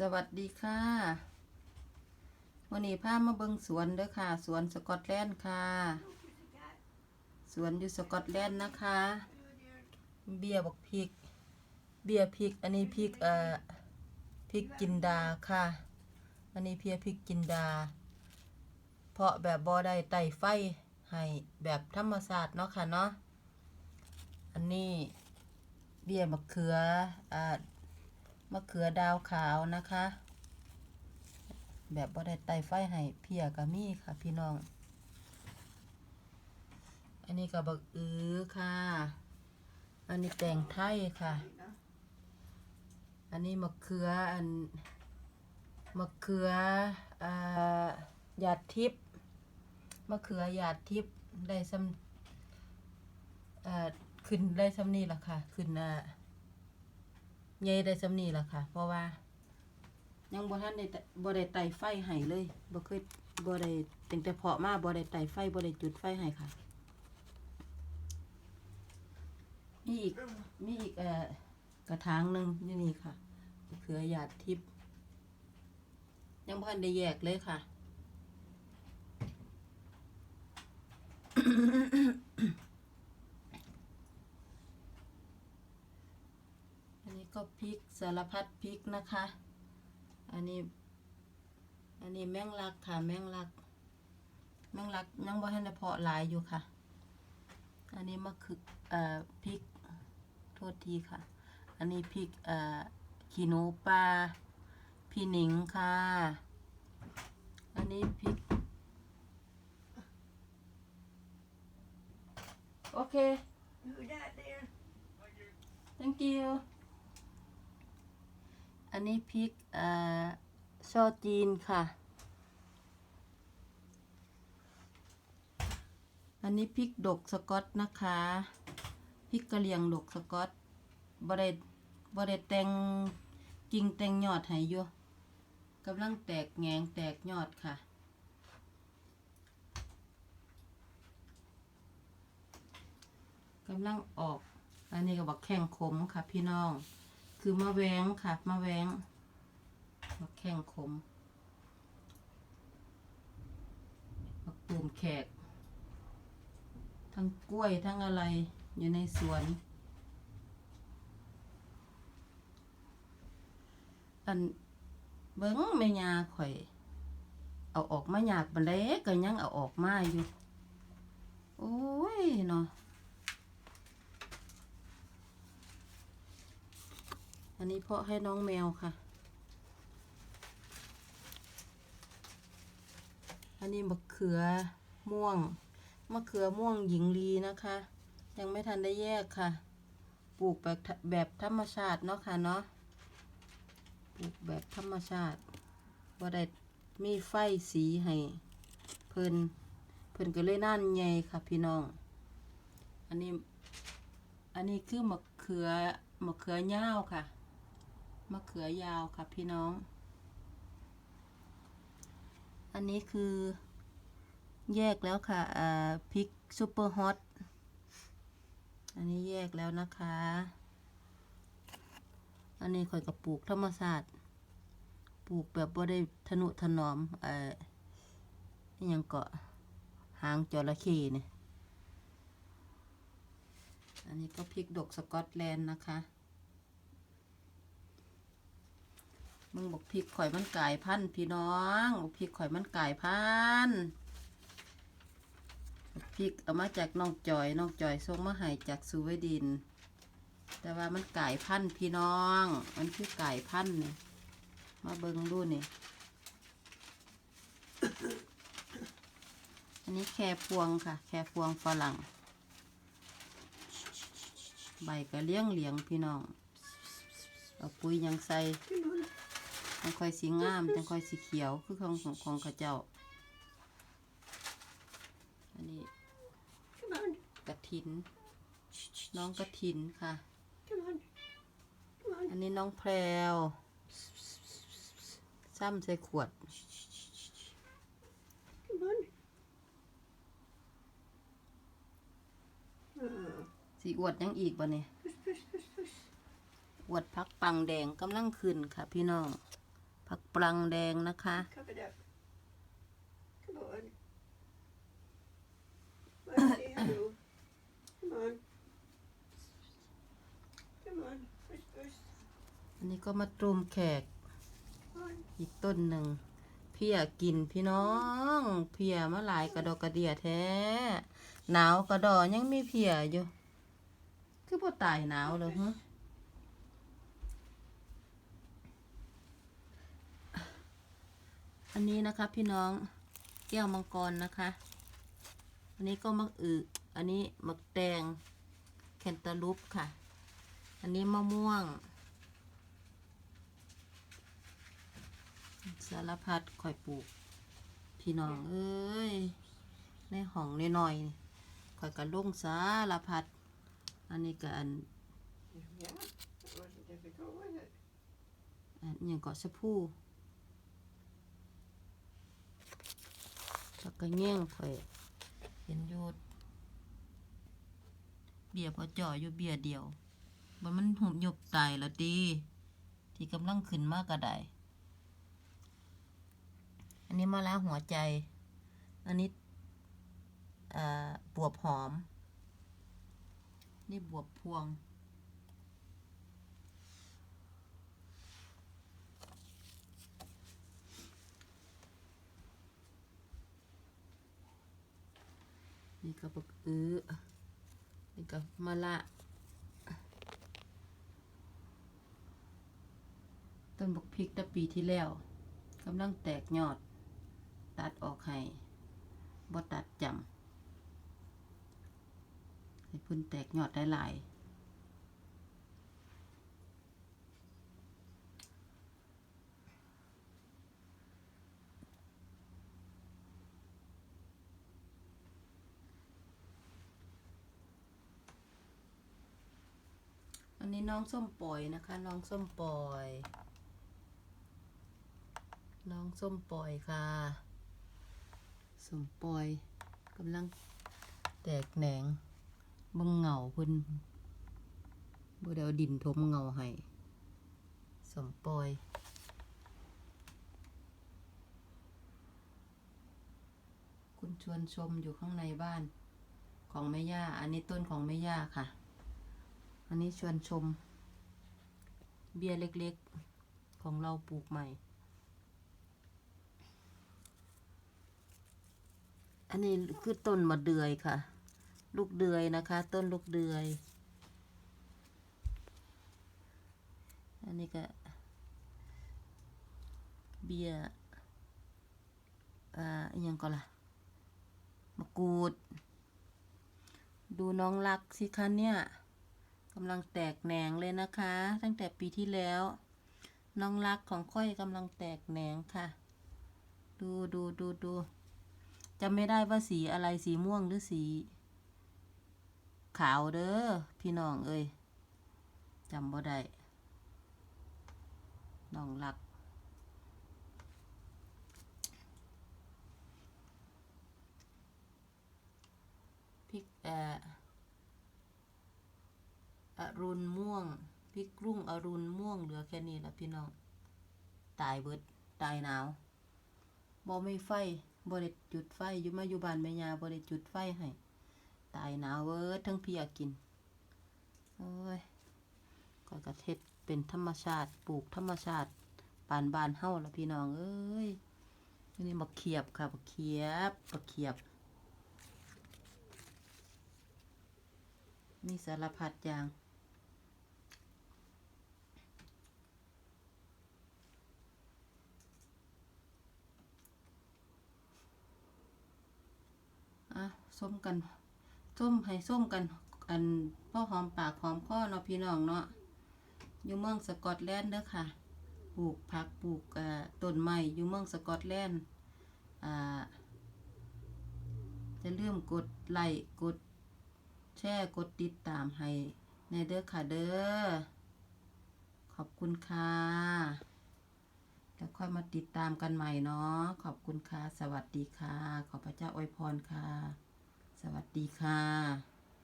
สวัสดีค่ะวันนี้พามาเบิงสวนเด้อค่ะ สวนสกอตแลนด์ค่ะ สวนอยู่สกอตแลนด์นะคะ เบียบอกพริก เบียพริก อันนี้พริกเอ่อพริกจินดาค่ะ อันนี้เพียพริกจินดา เพาะแบบบ่ได้ไต่ไฟให้แบบธรรมศาสตร์เนาะค่ะเนาะ อันนี้เบียมะเขืออ่า มะเขือดาวขาวนะคะ แบบบ่ได้ไตไฟให้เพียก็มีค่ะพี่น้อง อันนี้ก็บักอือค่ะ อันนี้แตงไทยค่ะ อันนี้มะเขืออันมะเขืออ่าหยาดทิพย์มะเขือหยาดทิพย์ได้ซ้ำอ่าขึ้นได้ซ้ำนี่ละค่ะ ขึ้นอ่า ใหญ่ได้ซ้ำนี่ล่ะค่ะ เพราะว่า ยังบ่ทันได้บ่ได้ไต่ไฟให้เลยบ่เคยบ่ได้ตั้งแต่เพาะมาบ่ได้ไต่ไฟบ่ได้จุดไฟให้ค่ะ มีอีกมีอีกเอ่อกระถางหนึงอยู่นี่ค่ะมะเขือหยาดทิพย์ยังบ่ทันได้แยกเลยค่ะ อันนี้ก็พริก สารพัดพริกนะคะ อันนี้ อันนี้แมงลักค่ะ แมงลัก แมงลักยังบ่ทันได้เพาะหลายอยู่ค่ะ อันนี้มะคือเอ่อพริก โทษทีค่ะ อันนี้พริกเอ่อขี้หนูปลาพี่หนิงค่ะ อันนี้พริก โอเค Do that there. thank you อันนี้พริกอ่อชอจีนค่ะ อันนี้พริกดกสกอตนะคะพริกกะเหรี่ยงดกสกอตบ่ได้บ่ได้แตงกิ่งแตงยอดให้อยู่กำลังแตกแงงแตกยอดค่ะ กำลังออก อันนี้ก็บอกแข่งขมค่ะพี่น้อง คือมะแวงค่ะ มะแวงบักแข่งขมบักตูมแขก ทั้งกล้วยทั้งอะไรอยู่ในสวน อันเบิ้งแม่ยาข่อย เอาออกมาอยากบันเล็กก็ยังเอาออกมาอยู่ โอ้ยเนาะ อันนี้เพาะให้น้องแมวค่ะ อันนี้มะเขือม่วง มะเขือม่วงหญิงลีนะคะ ยังไม่ทันได้แยกค่ะ ปลูกแบบแบบธรรมชาติเนาะค่ะเนาะ ปลูกแบบธรรมชาติว่าได้มีไฟสีให้เพิ่นเพิ่นก็เลยนั่นใหญ่ค่ะพี่น้อง อันนี้ อันนี้คือมะเขือมะเขือยาวค่ะ มะเขือยาวค่ะพี่น้อง อันนี้คือ แยกแล้วค่ะอ่าพริกซูเปอร์ฮอตอันนี้แยกแล้วนะคะ อันนี้ข่อยกับปลูกธรรมศาสตร์ปลูกแบบบ่าได้ทนุถนอมเอ่อยังเกาะหางจระเข้เนี่ย อันนี้ก็พริกดกสกอตแลนด์นะคะ มึงบอกพริกข่อยมันกลายพันพี่น้องบอกพริกข่อยมันกลายพันธ์พริกเอามาจากน้องจอยน้องจอยส่งมาให้จากสวีดิน แต่ว่ามันกลายพันพี่น้อง มันคือกลายพันธุ์นี่มาเบิ่งดูนี่อันนี้แคพวงค่ะ แคพวงฝรั่ง ใบก็เลี้ยงเหลียงพี่น้อง เอาปุ๋ยยังใส่ จังค่อยสีงามจังค่อยสีเขียวคือของของของข้าเจ้า อันนี้กระถิน น้องกระถินค่ะ อันนี้น้องแพรวซ้ำใส่ขวดสีอวดยังอีกบ่เนี่ยอวดพักปังแดงกำลังขึ้นค่ะพี่น้อง ผักปลังแดงนะคะ Cover it up. Come on. Mercy, hello. Come on. Come on. Push, push. อันนี้ก็มาตูมแขก Come on. อีกต้นหนึ่งเพียกินพี่น้อง เพียมาหลายกระดอกกระเดียแท้ หนาวกระดอยังมีเพียอยู่ คือบ่ตายหนาวเลยฮะ อันนี้นะคะพี่น้องแก้วมังกรนะคะ อันนี้ก็มักอึอันนี้มักแตงแคนตาลูปค่ะ อันนี้มะม่วง สารพัดคอยปลูก พี่น้องเอ้ยในห้องน้อยๆนี่คอยกระลุงสารพัด อันนี้ก็อัน Yeah, that wasn't difficult, was it? อันอหย่างเกาะชะพู แล้วก็เงี้ยงคอยเห็นอยู่เบียร์พอจ่ออยู่เบียร์เดียวมันมันหุบหยบตายแล้วดีที่กำลังขึ้นมากก็ได้อันนี้มะละหัวใจ อันนี้อ่าบวบหอม นี่บวบพวง นี่ก็บักอื้อนี่ก็มะละต้นบักพริกตะปีที่แล้วกำลังแตกยอด ตัดออกให้บ่ตัดจำให้พุ่นแตกยอดได้หลาย อั นี้น้องส้มปล่อยนะคะ น้องส้มปล่อย น้องส้มปล่อยค่ะส้มปล่อยกำลังแตกแหนงบังเหงาเพิ่นบ่ได้เอาดินทมเหงาให้ส้มปล่อยคุณชวนชมอยู่ข้างในบ้านของแม่ย่า อันนี้ต้นของแม่ย่าค่ะ อันนี้ชวนชม เบี้ยเล็กๆ ของเราปลูกใหม่ อันนี้คือต้นมะเดือยค่ะ ลูกเดือยนะคะ ต้นลูกเดือย อันนี้ก็ เบี้ยอ่าอยังก็ล่ะมะกรูด ดูน้องรักสิคะเนี่ย กำลังแตกแหนงเลยนะคะ ตั้งแต่ปีที่แล้ว น้องรักของค่อยกำลังแตกแหนงค่ะ ดูดูดูดูจำไม่ได้ว่าสีอะไรสีม่วงหรือสี ขาวเด้อพี่น้องเอ้ยจำบ่ได้น้องรักพริกเอ่อ อรุณม่วงพริกรุ่งอรุณม่วงเหลือแค่นี้ละพี่น้อง ตายเบิด ตายหนาวบ่ไม่ไฟบ่ได้จุดไฟอยู่มาอยู่บ้านแม่ยาบ่ได้จุดไฟให้ ตายหนาวเบิดทั้งเพียกินโอ้ยก็กระเทศเป็นธรรมชาติปลูกธรรมชาติปานบานเฮาละพี่น้องเอ้ยนี่บักเขียบค่ะบักเขียบบักเขียบ มีสารพัดอย่าง อะ ส้มกันส้มให้ส้มกัน อันพ่อหอมปากหอมคอเนาะพี่น้องเนาะอยู่เมืองสกอตแลนด์เด้อค่ะปลูกผักปลูกต้นไม้อยู่เมืองสกอตแลนด์จะเริ่าลืมกดไลค์กดแชร์กดติดตามให้ในเด้อค่ะเด้อขอบคุณค่ะแล้วค่อยมาติดตามกันใหม่เนาะขอบคุณค่ะ สวัสดีค่ะ ขอพระเจ้าอวยพรค่ะ สวัสดีค่ะ